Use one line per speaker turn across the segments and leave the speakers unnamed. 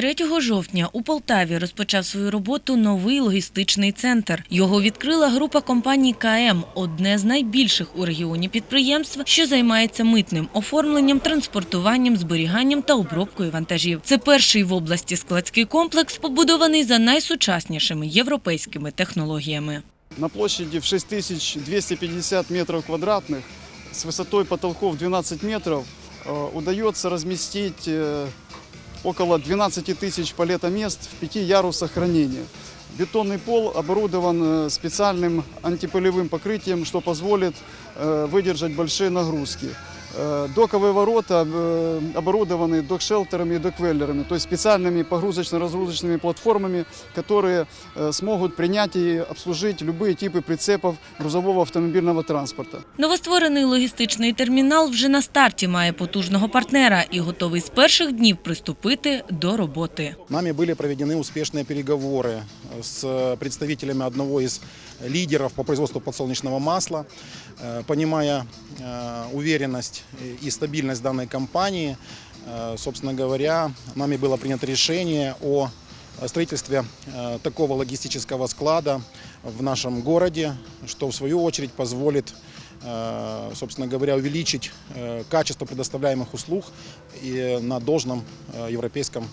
23 жовтня у Полтаві розпочав свою роботу новий логістичний центр. Його відкрила група компаній КМ, одне з найбільших у регіоні підприємств, що займається митним оформленням, транспортуванням, зберіганням та обробкою вантажів. Це перший в області складський комплекс, побудований за найсучаснішими європейськими технологіями.
На площади в 6250 метров квадратных с высотой потолков 12 метров э, удается разместить э, около 12 тысяч палетомест в пяти ярусах хранения. Бетонный пол оборудован э, специальным антипылевым покрытием, что позволит э, выдержать большие нагрузки. Э, Доковые ворота э, оборудованы докшелтерами и доквеллерами, то есть специальными погрузочно-разгрузочными платформами, которые э, смогут принять и обслужить любые типы прицепов грузового автомобильного транспорта.
Новостворений логістичний термінал вже на старті має потужного партнера і готовий з перших днів приступити до роботи.
Нами были проведены успешные переговоры с представителями одного из лидеров по производству подсолнечного масла. Э, Понимая э, уверенность и стабильность данной компании, э, собственно говоря, нами было принято решение о строительстве э, такого логистического склада в нашем городе, что в свою очередь позволит э, собственно говоря, увеличить э, качество предоставляемых услуг и на должном э, европейском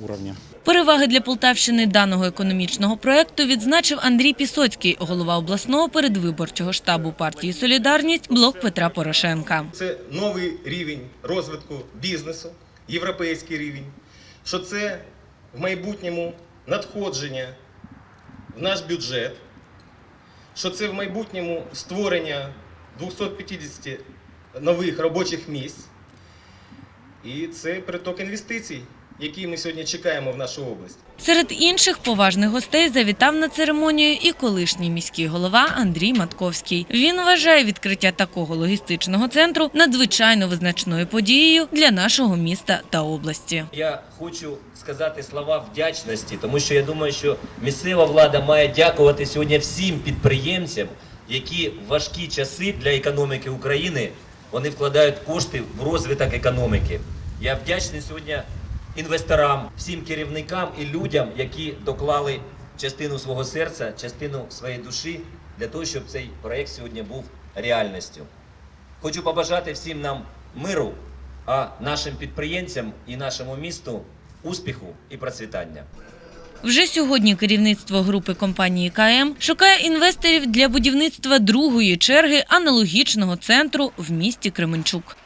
уровне.
Переваги для Полтавщини даного економічного проекту відзначив Андрій Пісоцький, голова обласного передвиборчого штабу партії Солідарність блок Петра Порошенка.
Це новий рівень розвитку бізнесу, європейський рівень. Що це в майбутньому надходження в наш бюджет, що це в майбутньому створення 250 нових робочих місць. І це приток інвестицій, який ми сьогодні чекаємо в нашу область.
Серед інших поважних гостей завітав на церемонію і колишній міський голова Андрій Матковський. Він вважає відкриття такого логістичного центру надзвичайно визначною подією для нашого міста та області.
Я хочу сказати слова вдячності, тому що я думаю, що місцева влада має дякувати сьогодні всім підприємцям, які в важкі часи для економіки України вони вкладають кошти в розвиток економіки. Я вдячний сьогодні інвесторам, всім керівникам і людям, які доклали частину свого серця, частину своєї душі для того, щоб цей проект сьогодні був реальністю. Хочу побажати всім нам миру, а нашим підприємцям і нашому місту успіху і процвітання.
Вже сьогодні керівництво групи компанії КМ шукає інвесторів для будівництва другої черги аналогічного центру в місті Кременчук.